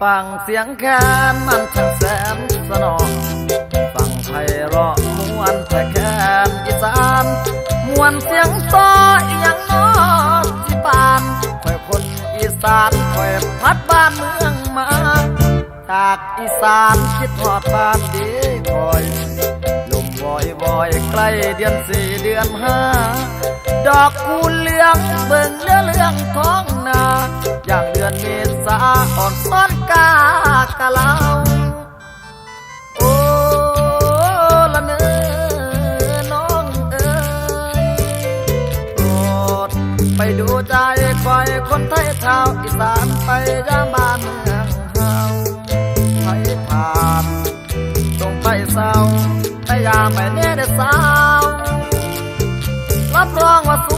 ฟังเสียงแคนมันช่างแสนสนองฟังไพเราะมวนแต่แคนอีสานมวนเสียงซออีหยังนอที่ปานคอยคนอีสานคอยพัดบ้านเมืองมาจากอีสานคิดทอดบ้านดีคอยลมวอยวอยใกล้เดือนสี่เดือนห้าดอกคูณเหลืองเบิ่งเรือเรื่องท้อง สาอ่อนซ้อนกากะเหลาโอ้ละเนอน้องเอ๋ยอดไปดูใจคอยคนไทยชาวอีสานไปย่ามบ้านเมืองเฮาไทยผ่านจงไปเศร้าแต่ย่าไปเนี่ได้อสาวรับรองว่าสุ